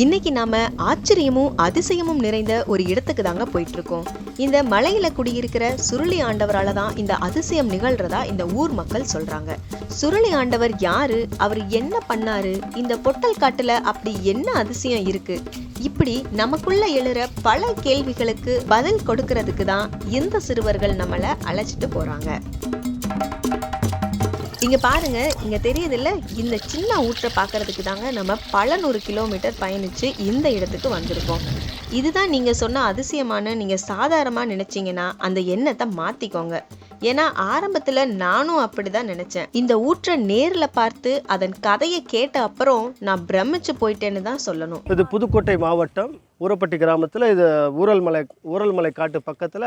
இன்னைக்கு நாம ஆச்சரியமும் அதிசயமும் நிறைந்த ஒரு இடத்துக்கு தாங்க போயிட்டு இருக்கோம் இந்த மலையில குடியிருக்கிற சுருளி ஆண்டவரால தான் இந்த அதிசயம் நிகழ்றதா இந்த ஊர் மக்கள் சொல்றாங்க. சுருளி ஆண்டவர் யாரு? அவர் என்ன பண்ணாரு? இந்த பொட்டல் காட்டுல அப்படி என்ன அதிசயம் இருக்கு? இப்படி நமக்குள்ள எழுற பல கேள்விகளுக்கு பதில் கொடுக்கறதுக்கு தான் இந்த சிறுவர்கள் நம்மளை அழைச்சிட்டு போறாங்க. இங்கே பாருங்க இங்கே தெரியுதில்ல இந்த சின்ன ஊற்றை பார்க்கறதுக்கு தாங்க நம்ம பல நூறு கிலோமீட்டர் பயணித்து இந்த இடத்துக்கு வந்திருக்கோம். இதுதான் நீங்கள் சொன்ன அதிசயமான நீங்கள் சாதாரணமாக நினச்சிங்கன்னா அந்த எண்ணத்தை மாற்றிக்கோங்க ஏன்னா ஆரம்பத்தில் நானும் அப்படிதான் நினச்சேன். இந்த ஊற்றை நேரில் பார்த்து அதன் கதையை கேட்ட அப்புறம் நான் பிரமிச்சு போயிட்டேன்னு தான் சொல்லணும். இது புதுக்கோட்டை மாவட்டம் ஊரப்பட்டி கிராமத்தில் இது ஊரல் மலை ஊரல் மலை காட்டு பக்கத்தில்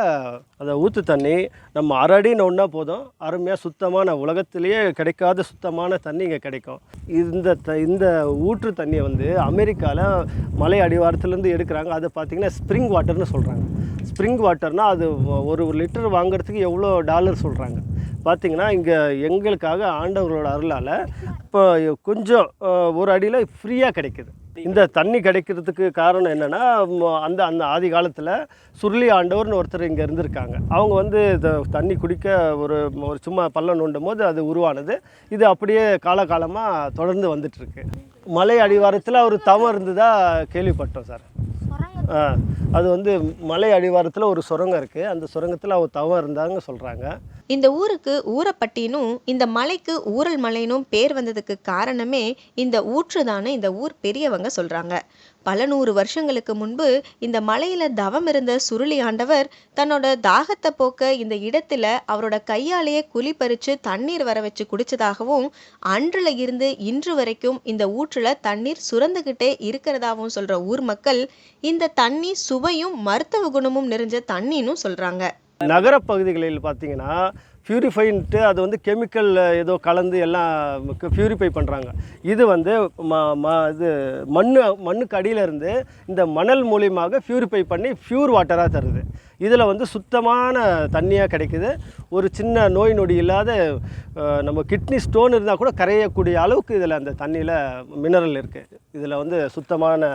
அந்த ஊற்று தண்ணி நம்ம அரடின்னு ஒன்றா போதும். அருமையாக சுத்தமான உலகத்திலேயே கிடைக்காத சுத்தமான தண்ணி இங்கே கிடைக்கும். இந்த த இந்த ஊற்று தண்ணியை வந்து அமெரிக்காவில் மலை அடிவாரத்துலேருந்து எடுக்கிறாங்க. அதை பார்த்திங்கன்னா ஸ்ப்ரிங் வாட்டர்னு சொல்கிறாங்க ஸ்ப்ரிங் வாட்டர்னால் அது ஒரு லிட்டர் வாங்குறதுக்கு எவ்வளோ டாலர் சொல்கிறாங்க பார்த்தீங்கன்னா இங்கே எங்களுக்காக ஆண்டவர்களோட அருளால் இப்போ கொஞ்சம் ஒரு அடியில் ஃப்ரீயாக கிடைக்குது. இந்த தண்ணி கிடைக்கிறதுக்கு காரணம் என்னென்னா அந்த அந்த ஆதி காலத்தில் சுருளி ஆண்டவர்னு ஒருத்தர் இங்கே இருந்திருக்காங்க. அவங்க வந்து தண்ணி குடிக்க ஒரு ஒரு சும்மா பள்ளம் நோண்டும் போது அது உருவானது. இது அப்படியே காலகாலமாக தொடர்ந்து வந்துட்டுருக்கு. மலை அடிவாரத்தில் அவர் தவம் இருந்ததா கேள்விப்பட்டோம் சார். அது வந்து மலை அடிவாரத்தில் ஒரு சுரங்கம் இருக்குது அந்த சுரங்கத்தில் அவர் தவம் இருந்தாங்க சொல்கிறாங்க இந்த ஊருக்கு ஊரப்பட்டினும் இந்த மலைக்கு ஊரல் மலைனும் பேர் வந்ததுக்கு காரணமே இந்த ஊற்று தானே இந்த ஊர் பெரியவங்க சொல்றாங்க. பல நூறு வருஷங்களுக்கு முன்பு இந்த மலையில தவம் இருந்த சுருளி ஆண்டவர் தன்னோட தாகத்தை போக்க இந்த இடத்துல அவரோட கையாலேயே குழி பறிச்சு தண்ணீர் வர வச்சு குடிச்சதாகவும் அன்றுல இருந்து இன்று வரைக்கும் இந்த ஊற்றுல தண்ணீர் சுரந்துகிட்டே இருக்கிறதாகவும் சொல்ற ஊர் மக்கள் இந்த தண்ணி சுவையும் மருத்துவ குணமும் நிறைஞ்ச தண்ணின்னு சொல்றாங்க. நகரப்பகுதிகளில் பார்த்தீங்கன்னா பியூரிஃபைன்ட்டு அது வந்து கெமிக்கல் ஏதோ கலந்து எல்லாம் பியூரிஃபை பண்ணுறாங்க இது வந்து ம ம இது மண் மண்ணுக்கு அடியிலேருந்து இந்த மணல் மூலியமாக பியூரிஃபை பண்ணி ப்யூர் வாட்டராக தருது. இதில் வந்து சுத்தமான தண்ணியாக கிடைக்குது. ஒரு சின்ன நோய் நொடி இல்லாத நம்ம கிட்னி ஸ்டோன் இருந்தால் கூட கரையக்கூடிய அளவுக்கு இதில் அந்த தண்ணியில் மினரல் இருக்குது இதில் வந்து சுத்தமான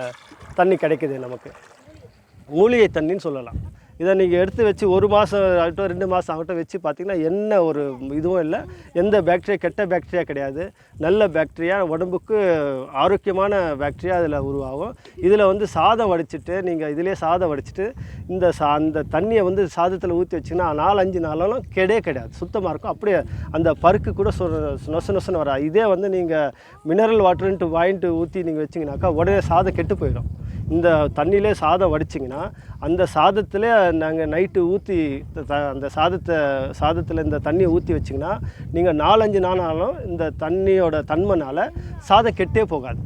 தண்ணி கிடைக்குது நமக்கு. மூலிகை தண்ணின்னு சொல்லலாம். இதை நீங்கள் எடுத்து வச்சு ஒரு மாதம் ஆகட்டும் ரெண்டு மாதம் ஆகட்டும் வச்சு பார்த்தீங்கன்னா என்ன ஒரு இதுவும் இல்லை. எந்த பேக்டீரியா கெட்ட பேக்டீரியா கிடையாது. நல்ல பேக்டீரியா உடம்புக்கு ஆரோக்கியமான பேக்டீரியா அதில் உருவாகும். இதில் வந்து சாதம் வடிச்சிட்டு நீங்கள் இதிலே சாதம் வடிச்சிட்டு இந்த சா அந்த தண்ணியை வந்து சாதத்தில் ஊற்றி வச்சிங்கன்னா நாலஞ்சு நாளாலும் கெடே கிடையாது. சுத்தமாக இருக்கும். அப்படியே அந்த பருக்கு கூட சொ நொசு நொசுன்னு வராது. இதே வந்து நீங்கள் மினரல் வாட்டர்ன்ட்டு வாங்கிட்டு ஊற்றி நீங்கள் வச்சிங்கனாக்கா உடனே சாதம் கெட்டு போயிடும். இந்த தண்ணியிலே சாதம் வடிச்சிங்கன்னா அந்த சாதத்திலே நாங்கள் நைட்டு ஊற்றி அந்த சாதத்தை சாதத்தில் இந்த தண்ணியை ஊற்றி வச்சிங்கன்னா நீங்கள் நாலஞ்சு நாளாலும் இந்த தண்ணியோட தன்மைனால சாதம் கெட்டே போகாது.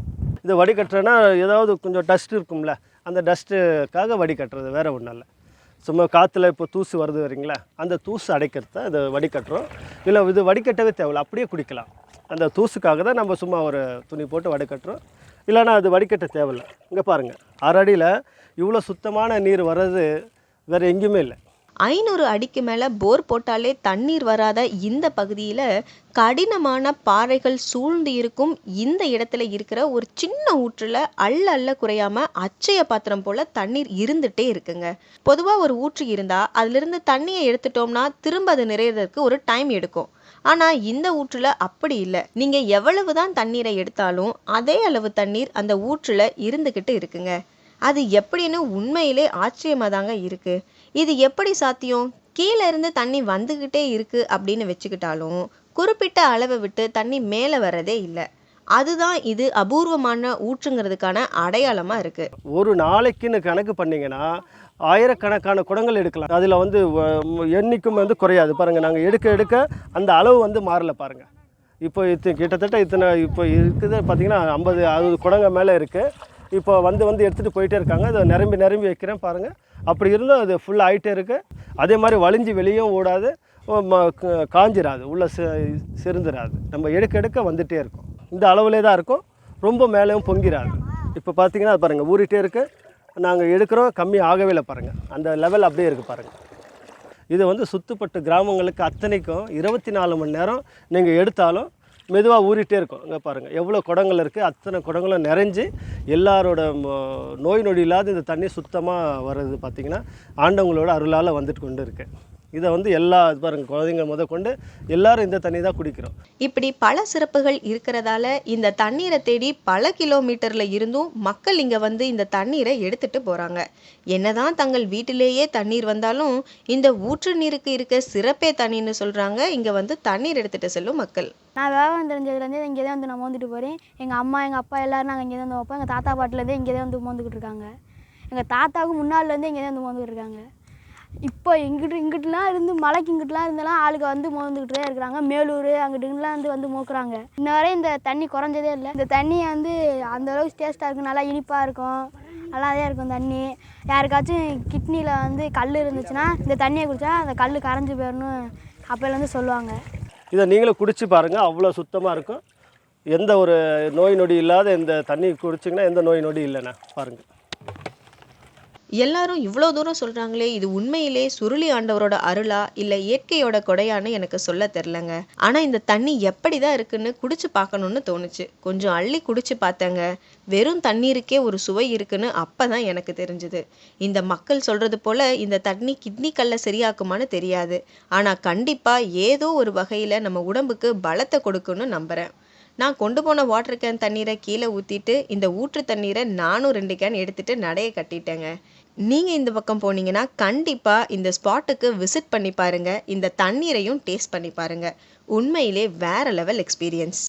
இதை வடிகட்டுறேன்னா ஏதாவது கொஞ்சம் டஸ்ட் இருக்கும்ல அந்த டஸ்ட்டுக்காக வடிகட்டுறது வேறு ஒன்றும் இல்லை. சும்மா காற்றுல இப்போ தூசு வருது வரீங்களா அந்த தூசு அடைக்கிறத இதை வடிகட்டுறோம். இல்லை இது வடிகட்டவே தேவையில்ல அப்படியே குடிக்கலாம். அந்த தூசுக்காக தான் நம்ம சும்மா ஒரு துணி போட்டு வடிகட்டுறோம். இல்லைன்னா அது வடிகட்ட தேவையில்ல. இங்கே பாருங்கள் அரடியில் இவ்வளோ சுத்தமான நீர் வர்றது வேறு எங்கேயுமே இல்லை. ஐநூறு அடிக்கு மேலே போர் போட்டாலே தண்ணீர் வராத இந்த பகுதியில் கடினமான பாறைகள் சூழ்ந்து இருக்கும் இந்த இடத்துல இருக்கிற ஒரு சின்ன ஊற்றுல அள்ள அள்ள குறையாம அச்சய பாத்திரம் போல் தண்ணீர் இருந்துகிட்டே இருக்குங்க. பொதுவாக ஒரு ஊற்று இருந்தால் அதிலிருந்து தண்ணியை எடுத்துட்டோம்னா திரும்ப அது நிறையறதுக்கு ஒரு டைம் எடுக்கும். ஆனால் இந்த ஊற்றுல அப்படி இல்லை. நீங்கள் எவ்வளவு தான் தண்ணீரை எடுத்தாலும் அதே அளவு தண்ணீர் அந்த ஊற்றுல இருந்துக்கிட்டு இருக்குங்க. அது எப்படின்னு உண்மையிலே ஆச்சரியமாக தாங்க இருக்குது இது எப்படி சாத்தியம்? கீழே இருந்து தண்ணி வந்துக்கிட்டே இருக்குது அப்படின்னு வச்சுக்கிட்டாலும் குறிப்பிட்ட அளவை விட்டு தண்ணி மேலே வர்றதே இல்லை. அதுதான் இது அபூர்வமான ஊற்றுங்கிறதுக்கான அடையாளமாக இருக்குது ஒரு நாளைக்குன்னு கணக்கு பண்ணிங்கன்னா ஆயிரக்கணக்கான குடங்கள் எடுக்கலாம். அதில் வந்து எண்ணிக்கும் வந்து குறையாது. பாருங்கள் நாங்கள் எடுக்க எடுக்க அந்த அளவு வந்து மாறல பாருங்கள் இப்போ இது கிட்டத்தட்ட இத்தனை இப்போ இருக்குது பார்த்திங்கன்னா ஐம்பது அறுபது குடங்கள் மேலே இருக்குது இப்போ வந்து வந்து எடுத்துகிட்டு போயிட்டே இருக்காங்க. அதை நிரம்பி நிரம்பி வைக்கிறேன் பாருங்கள் அப்படி இருந்தும் அது ஃபுல் ஆகிட்டே இருக்குது அதே மாதிரி வலிஞ்சு வெளியும் ஓடாது. ம- காஞ்சிராது. உள்ளே செ செருந்துராது. நம்ம எடுக்க எடுக்க வந்துகிட்டே இருக்கும். இந்த அளவுலே தான் இருக்கும். ரொம்ப மேலேயும் பொங்கிராது. இப்போ பார்த்தீங்கன்னா அது பாருங்கள் ஊறிட்டே இருக்குது நாங்கள் எடுக்கிறோம். கம்மி ஆகவே இல்லை பாருங்கள் அந்த லெவல் அப்படியே இருக்குது பாருங்கள் இது வந்து சுத்துப்பட்டு கிராமங்களுக்கு அத்தனைக்கும் இருபத்தி நாலு மணி நேரம் நீங்கள் எடுத்தாலும் மெதுவாக ஊறிட்டே இருக்கும். இங்கே பாருங்கள் எவ்வளோ குடங்கள் இருக்குது அத்தனை குடங்களும் நிறைஞ்சு எல்லாரோட நோய் நொடி இல்லாத இந்த தண்ணி சுத்தமாக வர்றது பார்த்திங்கன்னா ஆண்டவங்களோட அருளால் வந்துட்டு கொண்டு இருக்குது இதை வந்து எல்லா இது பாருங்க குழந்தைங்க முத கொண்டு எல்லாரும் இந்த தண்ணி தான் குடிக்கிறோம். இப்படி பல சிறப்புகள் இருக்கிறதால இந்த தண்ணீரை தேடி பல கிலோமீட்டர்ல இருந்தும் மக்கள் இங்க வந்து இந்த தண்ணீரை எடுத்துட்டு போறாங்க. என்னதான் தங்கள் வீட்டிலேயே தண்ணீர் வந்தாலும் இந்த ஊற்று நீருக்கு இருக்க சிறப்பே தண்ணின்னு சொல்றாங்க. இங்க வந்து தண்ணீர் எடுத்துட்டு செல்லும் மக்கள். நான் விவரம் தெரிஞ்சதுலேருந்தே இங்கே தான் வந்து நான் மோந்துட்டு போகிறேன் எங்கள் அம்மா எங்கள் அப்பா எல்லோரும் நாங்கள் இங்கே தான் வந்து வைப்போம் எங்கள் தாத்தா பாட்டிலேருந்தே இங்கே தான் வந்து மோந்துக்கிட்டு இருக்காங்க. எங்கள் தாத்தாவுக்கு முன்னாடிலேருந்தே இங்கே தான் வந்து மோந்துக்கிட்டு இருக்காங்க. இப்போ இங்கிட்டு இங்கிட்டுலாம் இருந்து மலைக்கு இங்கிட்டுலாம் இருந்தெல்லாம் ஆளுங்க வந்து மோந்துக்கிட்டே இருக்கிறாங்க. மேலூர் அங்கிட்டுலாம் வந்து வந்து மோக்குறாங்க. இன்ன வரை இந்த தண்ணி குறைஞ்சதே இல்லை. இந்த தண்ணி வந்து அந்த அளவுக்கு டேஸ்ட்டாக இருக்கும். நல்லா இனிப்பாக இருக்கும். நல்லாவே இருக்கும் தண்ணி. யாருக்காச்சும் கிட்னியில் வந்து கல் இருந்துச்சுன்னா இந்த தண்ணியை குடித்தா அந்த கல் கரைஞ்சி போயிடணும் அப்போலேருந்து சொல்லுவாங்க. இதை நீங்களும் குடிச்சு பாருங்கள் அவ்வளோ சுத்தமாக இருக்கும். எந்த ஒரு நோய் நொடி இல்லாத இந்த தண்ணி குடிச்சிங்கன்னா எந்த நோய் நொடி இல்லைண்ணா பாருங்கள் எல்லாரும் இவ்வளோ தூரம் சொல்கிறாங்களே இது உண்மையிலே சுருளி ஆண்டவரோட அருளா இல்லை இயற்கையோட கொடையான்னு எனக்கு சொல்ல தெரிலங்க ஆனால் இந்த தண்ணி எப்படி தான் இருக்குன்னு குடிச்சு பார்க்கணும்னு தோணுச்சு. கொஞ்சம் அள்ளி குடிச்சு பார்த்தேங்க. வெறும் தண்ணீருக்கே ஒரு சுவை இருக்குன்னு அப்பதான் எனக்கு தெரிஞ்சுது. இந்த மக்கள் சொல்கிறது போல் இந்த தண்ணி கிட்னி கல்லை சரியாக்குமான்னு தெரியாது. ஆனால் கண்டிப்பாக ஏதோ ஒரு வகையில் நம்ம உடம்புக்கு பலத்தை கொடுக்குன்னு நம்புகிறேன் நான் கொண்டு போன வாட்டர் கேன் தண்ணீரை கீழே ஊற்றிட்டு இந்த ஊற்று தண்ணீரை நானும் ரெண்டு கேன் எடுத்துகிட்டு நடைய கட்டிட்டேங்க. நீங்கள் இந்த பக்கம் போனீங்கன்னா கண்டிப்பாக இந்த ஸ்பாட்டுக்கு விசிட் பண்ணி பாருங்கள் இந்த தண்ணீரையும் டேஸ்ட் பண்ணி பாருங்கள் உண்மையிலே வேறு லெவல் எக்ஸ்பீரியன்ஸ்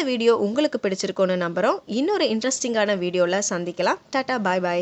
இந்த வீடியோ உங்களுக்கு பிடிச்சிருக்கோன்னு நம்புகிறோம் இன்னொரு இன்ட்ரெஸ்டிங்கான வீடியோவில் சந்திக்கலாம். டாட்டா பாய் பாய்